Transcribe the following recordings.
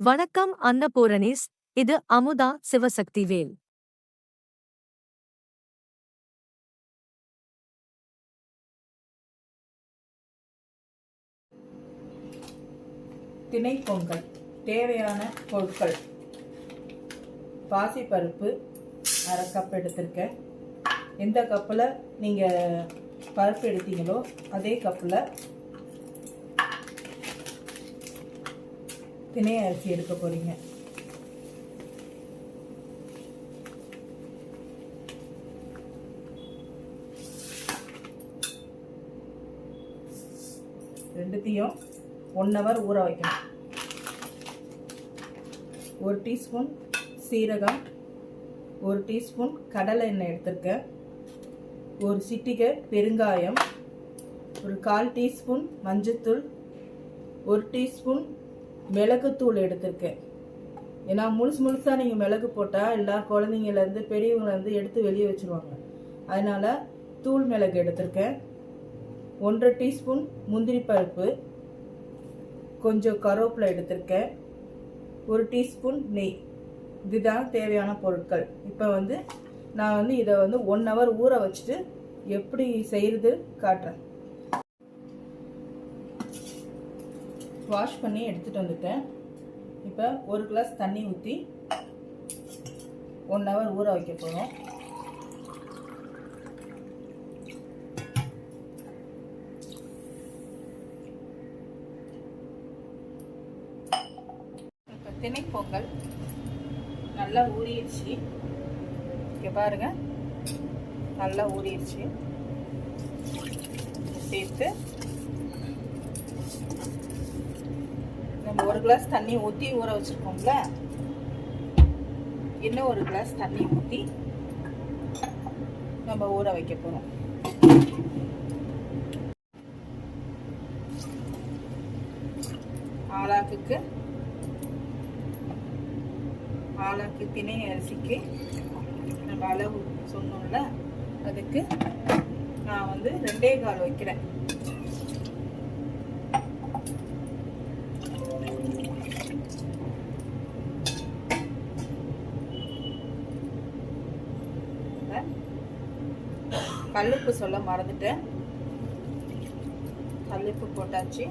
வணக்கம் அன்னபூரணிஸ். இது அமுதா சிவசக்தி சிவசக்திவேல். திணைப்பொங்கல் தேவையான பொருட்கள். பாசிப்பருப்பு அரை கப் எடுத்திருக்கேன். எந்த கப்பில் நீங்கள் பருப்பு எடுத்தீங்களோ அதே கப்பில் திணை அரிசி எடுக்க போகிறீங்க ரெண்டுத்தையும் ஒன் ஹவர் ஊற வைக்கணும். ஒரு டீஸ்பூன் சீரகம் ஒரு டீஸ்பூன் கடலை எண்ணெய் எடுத்திருக்கேன் ஒரு சிட்டிகை பெருங்காயம் ஒரு கால் டீஸ்பூன் மஞ்சத்தூள் ஒரு டீஸ்பூன் மிளகுத்தூள் எடுத்திருக்கேன். ஏன்னா முழுசு முழுசாக நீங்கள் மிளகு போட்டால் எல்லா குழந்தைங்கலேருந்து பெரியவங்கலேருந்து எடுத்து வெளியே வச்சுருவாங்க. அதனால் தூள் மிளகு எடுத்திருக்கேன். ஒன்றரை டீஸ்பூன் முந்திரி பருப்பு கொஞ்சம் கருவேப்பிலை எடுத்திருக்கேன். ஒரு டீஸ்பூன் நெய். இதுதான் தேவையான பொருட்கள். இப்போ வந்து நான் வந்து இதை வந்து ஒன் ஹவர் ஊற வச்சுட்டு எப்படி செய்கிறது காட்டுறேன். வாஷ் பண்ணி எடுத்துகிட்டு வந்துட்டேன். இப்போ ஒரு கிளாஸ் தண்ணி ஊற்றி ஒன் ஹவர் ஊற வைக்க போகிறோம் இப்போ திணைப்பொங்கல் நல்லா ஊறிடுச்சு. இங்கே பாருங்க. நல்லா ஊறிடுச்சு. சேர்த்து நம்ம ஒரு கிளாஸ் தண்ணி ஊற்றி ஊற வச்சுருக்கோம்ல? இன்னும் ஒரு கிளாஸ் தண்ணி ஊற்றி நம்ம ஊற வைக்க போகிறோம் ஆளாக்குக்கு ஆளாக்கு திணை அரிசிக்கு நம்ம அளவு சொன்னோம்ல அதுக்கு நான் வந்து ரெண்டே கால் வைக்கிறேன். கல்லுப்பு சொல்ல மறந்துட்டேன். கல்லுப்பு போட்டாச்சு.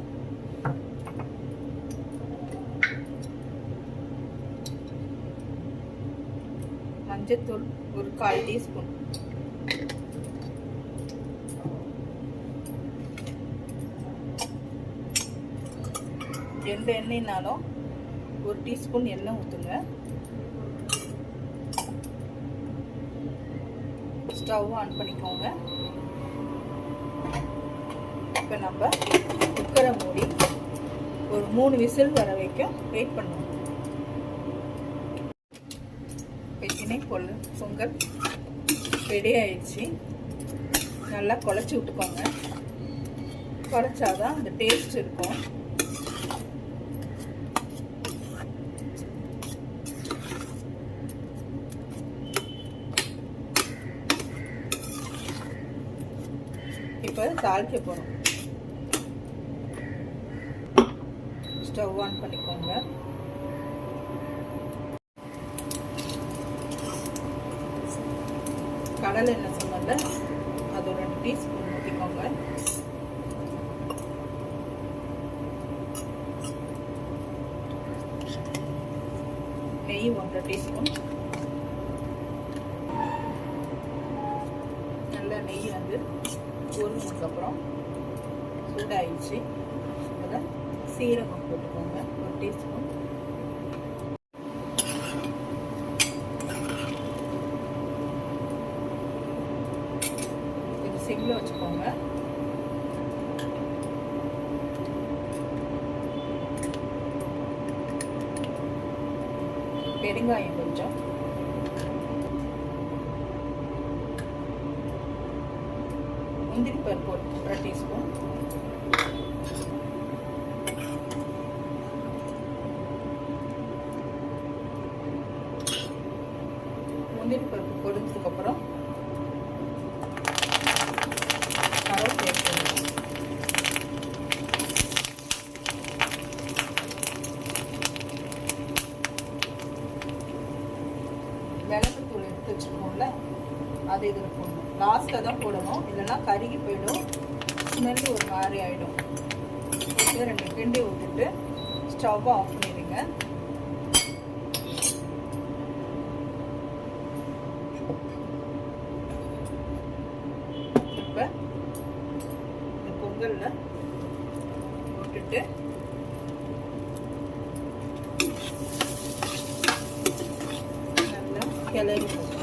மஞ்சத்தூள் ஒரு கால் டீஸ்பூன். எந்த எண்ணெய்னாலும் ஒரு டீஸ்பூன் எண்ணெய் ஊற்றுங்க ஸ்டவ் ஆன் பண்ணிக்கோங்க. இப்போ நம்ம குக்கரை மூடி ஒரு மூணு விசில் வர வைக்கும் வெயிட் பண்ணுவோம் வெற்றினை பொல் பொங்கல் ரெடி ஆயிடுச்சு. நல்லா குழச்சி விட்டுக்கோங்க. குழச்சாதான் அந்த டேஸ்ட் இருக்கும். இப்போ தாளிக்க போகிறோம் ஸ்டவ் ஆன் பண்ணிக்கோங்க. கடலை எண்ணெய் சொன்னல அது ஒரு ரெண்டு டீஸ்பூன் ஊற்றிக்கோங்க நெய் ஒன்றரை டீஸ்பூன் நல்லா நெய் வந்து பொருந்ததுக்கப்புறம் சூடாயிடுச்சு. அதில் சீரகம் போட்டுக்கோங்க. ஒரு டீஸ்பூன். இது சிம்மில் வச்சுக்கோங்க. பெருங்காயம் கொஞ்சம். முந்திரி பருப்பு ஒரு டீஸ்பூன் முந்திரி பருப்பு பொரிஞ்சதுக்கப்புறம் கருவேப்பிலை போடணும். வச்சுருக்கோம்ல அந்த இதில் போடணும் லாஸ்ட்டாக தான் போடணும். இல்லைன்னா கருகி போயிடும். ஸ்மெல் ஒரு மாதிரி ஆகிடும் போட்டு ரெண்டு கிண்டி விட்டுட்டு ஸ்டவ் ஆஃப் பண்ணிடுங்க. இப்போ இந்த பொங்கலில் விட்டுட்டு நல்லா கிளறி போடணும்.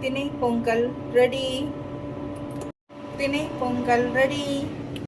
திணை பொங்கல் ரெடி. திணை பொங்கல் ரெடி.